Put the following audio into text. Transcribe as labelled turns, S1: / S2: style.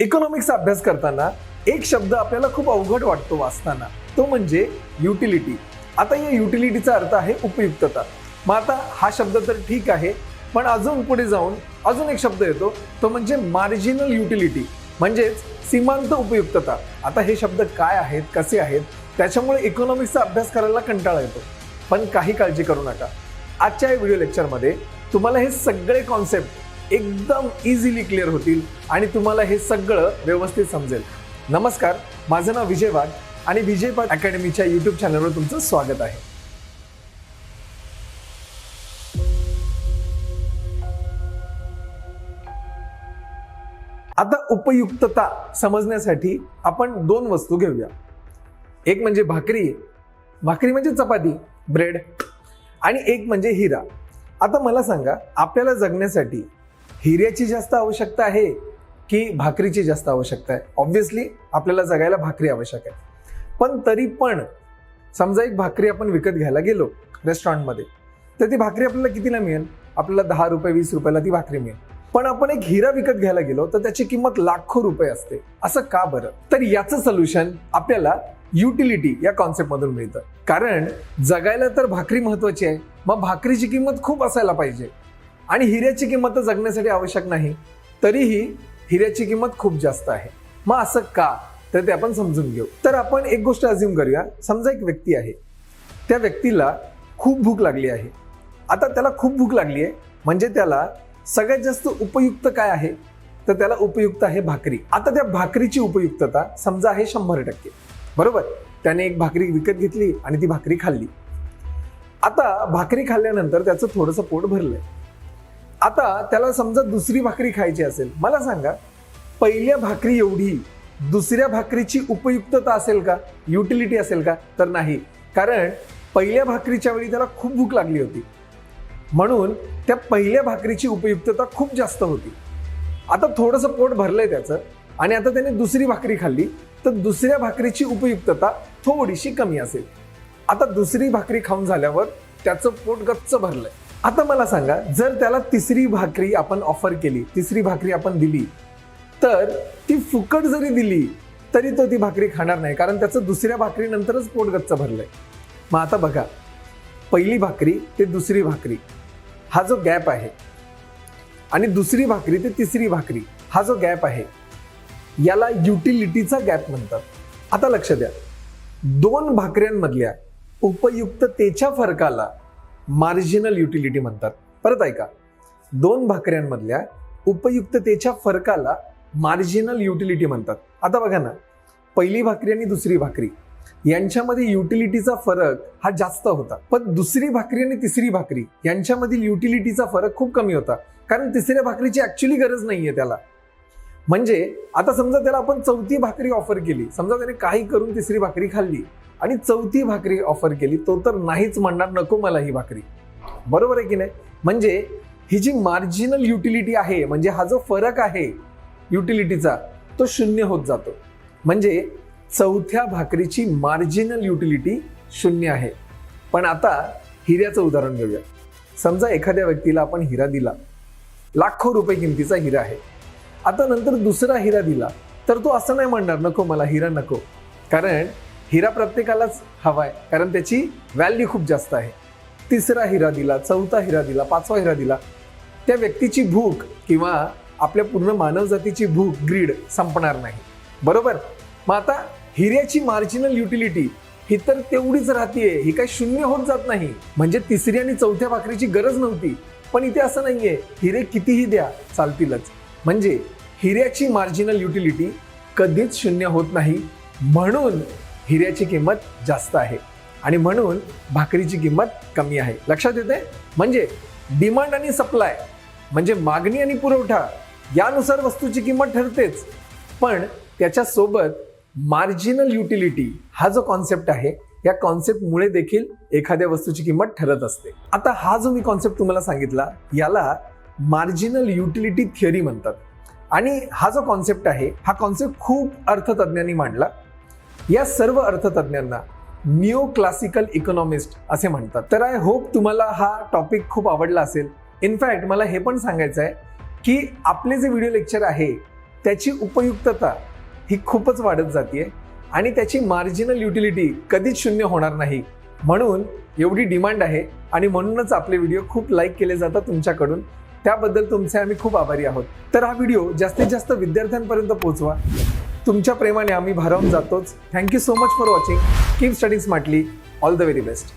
S1: इकॉनॉमिक्सचा अभ्यास करताना एक शब्द आपल्याला खूप अवघड वाटतो वाचताना. तो म्हणजे युटिलिटी आता या युटिलिटीचा अर्थ आहे उपयुक्तता. मग आता हा शब्द तर ठीक आहे पण अजून पुढे जाऊन अजून एक शब्द येतो. तो म्हणजे मार्जिनल युटिलिटी म्हणजेच सीमांत उपयुक्तता. आता हे शब्द काय आहेत कसे आहेत त्याच्यामुळे इकॉनॉमिक्सचा अभ्यास करायला कंटाळा येतो. पण काही काळजी करू नका. आजच्या या व्हिडिओ लेक्चरमध्ये तुम्हाला हे सगळे कॉन्सेप्ट एकदम इझिली क्लिअर होतील आणि तुम्हाला हे सगळं व्यवस्थित समजेल. नमस्कार माझं नाव विजय वाघ आणि विजय वाघ अकॅडमीच्या यूट्यूब चॅनलवर तुमचं स्वागत आहे. आता उपयुक्तता समजण्यासाठी आपण दोन वस्तू घेऊया. एक म्हणजे भाकरी भाकरी म्हणजे चपाती ब्रेड आणि एक म्हणजे हिरा. आता मला सांगा आपल्याला जगण्यासाठी हिऱ्याची जास्त आवश्यकता आहे की भाकरीची जास्त आवश्यकता आहे? ऑब्व्हियसली आपल्याला जगायला भाकरी आवश्यक आहे. पण तरी पण समजा एक भाकरी आपण विकत घ्यायला गेलो रेस्टॉरंटमध्ये तर ती भाकरी आपल्याला कितीला मिळेल? आपल्याला दहा रुपये वीस रुपयाला ती भाकरी मिळेल. पण आपण एक हिरा विकत घ्यायला गेलो तर त्याची किंमत लाखो रुपये असते. असं का बरं? तर याचं सोल्युशन आपल्याला युटिलिटी या कॉन्सेप्टमधून मिळतं. कारण जगायला तर भाकरी महत्वाची आहे मग भाकरीची किंमत खूप असायला पाहिजे. आणि हिऱ्याची किंमत तर जगण्यासाठी आवश्यक नाही तरीही हिऱ्याची किंमत खूप जास्त आहे. मग असं का? तर ते आपण समजून घेऊ. तर आपण एक गोष्ट अज्युम करूया. समजा एक व्यक्ती आहे. त्या व्यक्तीला खूप भूक लागली आहे. आता त्याला खूप भूक लागली आहे. म्हणजे त्याला सगळ्यात जास्त उपयुक्त काय आहे? तर त्याला उपयुक्त आहे भाकरी. आता त्या भाकरीची उपयुक्तता समजा आहे शंभर टक्के. बरोबर? त्याने एक भाकरी विकत घेतली आणि ती भाकरी खाल्ली. आता भाकरी खाल्ल्यानंतर त्याचं थोडंसं पोट भरलंय. आता त्याला समजा दुसरी भाकरी खायची असेल मला सांगा पहिल्या भाकरी एवढी दुसऱ्या भाकरीची उपयुक्तता असेल का? युटिलिटी असेल का? तर नाही. कारण पहिल्या भाकरीच्या वेळी त्याला खूप भूक लागली होती. म्हणून त्या पहिल्या भाकरीची उपयुक्तता खूप जास्त होती. आता थोडंसं पोट भरलंय त्याचं आणि आता त्याने दुसरी भाकरी खाल्ली तर दुसऱ्या भाकरीची उपयुक्तता थोडीशी कमी असेल. आता दुसरी भाकरी खाऊन झाल्यावर त्याचं पोट गच्च भरलंय. आता मला सांगा जर त्याला तिसरी भाकरी आपण ऑफर केली तिसरी भाकरी आपण दिली तर ती फुकट जरी दिली तरी तो ती भाकरी खाणार नाही कारण त्याचं दुसऱ्या भाकरीनंतरच पोट गच्च भरलंय. मग आता बघा पहिली भाकरी ते दुसरी भाकरी हा जो गॅप आहे आणि दुसरी भाकरी ते तिसरी भाकरी हा जो गॅप आहे याला युटिलिटीचा गॅप म्हणतात. आता लक्ष द्या दोन भाकऱ्यांमधल्या उपयुक्ततेच्या फरकाला मार्जिनल युटिलिटी म्हणतात. परत ऐका. दोन भाकऱ्यांमधल्या उपयुक्ततेच्या फरकाला मार्जिनल युटिलिटी म्हणतात. आता बघा ना. पहिली भाकरी आणि दुसरी भाकरी. यांच्यामध्ये युटिलिटीचा फरक हा जास्त होता. पण दुसरी भाकरी आणि तिसरी भाकरी यांच्यामधील युटिलिटीचा फरक खूप कमी होता. कारण तिसऱ्या भाकरीची ऍक्च्युली गरज नाहीये त्याला. म्हणजे आता समजा त्याला आपण चौथी भाकरी ऑफर केली. समजा त्याने काही करून तिसरी भाकरी खाल्ली. आणि चौथी भाकरी ऑफर केली तो तर नाहीच म्हणणार नको मला ही भाकरी. बरोबर आहे की नाही? म्हणजे ही जी मार्जिनल युटिलिटी आहे म्हणजे हा जो फरक आहे युटिलिटीचा तो शून्य होत जातो. म्हणजे चौथ्या भाकरीची मार्जिनल युटिलिटी शून्य आहे. पण आता हिऱ्याचं उदाहरण घेऊया. समजा एखाद्या व्यक्तीला आपण हिरा दिला. लाखो रुपये किमतीचा हिरा आहे. आता नंतर दुसरा हिरा दिला तर तो असं नाही म्हणणार नको मला हिरा नको. कारण हिरा प्रत्येकालाच हवा आहे कारण त्याची व्हॅल्यू खूप जास्त आहे. तिसरा हिरा दिला चौथा हिरा दिला पाचवा हिरा दिला. त्या व्यक्तीची भूक किंवा आपल्या पूर्ण मानवजातीची भूक ग्रीड संपणार नाही. बरोबर? मग आता हिऱ्याची मार्जिनल युटिलिटी ही तर तेवढीच राहतीये ही काय शून्य होत जात नाही. म्हणजे तिसरी आणि चौथ्या भाकरीची गरज नव्हती. पण इथे असं नाहीये हिरे कितीही द्या चालतीलच. म्हणजे हिऱ्याची मार्जिनल युटिलिटी कधीच शून्य होत नाही. म्हणून हिऱ्याची किंमत जास्त आहे. आणि म्हणून भाकरीची किंमत कमी आहे. लक्षात येते म्हणजे डिमांड आणि सप्लाय म्हणजे मागणी आणि पुरवठा यानुसार वस्तूची किंमत ठरतेच. पण त्याच्यासोबत मार्जिनल युटिलिटी हा जो कॉन्सेप्ट आहे या कॉन्सेप्टमुळे देखील एखाद्या वस्तूची किंमत ठरत असते. आता हा जो मी कॉन्सेप्ट तुम्हाला सांगितला याला मार्जिनल युटिलिटी थिअरी म्हणतात. आणि हा जो कॉन्सेप्ट आहे हा कॉन्सेप्ट खूप अर्थतज्ञांनी मांडला. या सर्व अर्थतज्ञांना न्यू क्लासिकल इकॉनॉमिस्ट असे म्हणतात. तर आय होप तुम्हाला हा टॉपिक खूप आवडला असेल. इनफॅक्ट मला हे पण सांगायचं आहे की आपले जे व्हिडिओ लेक्चर आहे त्याची उपयुक्तता ही खूपच वाढत जाते आणि त्याची मार्जिनल युटिलिटी कधीच शून्य होणार नाही. म्हणून एवढी डिमांड आहे आणि म्हणूनच आपले व्हिडिओ खूप लाईक केले जातात तुमच्याकडून. त्याबद्दल तुमचे आम्ही खूप आभारी आहोत. तर हा व्हिडिओ जास्तीत जास्त विद्यार्थ्यांपर्यंत पोहोचवा. तुमच्या प्रेमाने आम्ही भारावून जातोच. Thank you so much for watching keep study smartly all the very best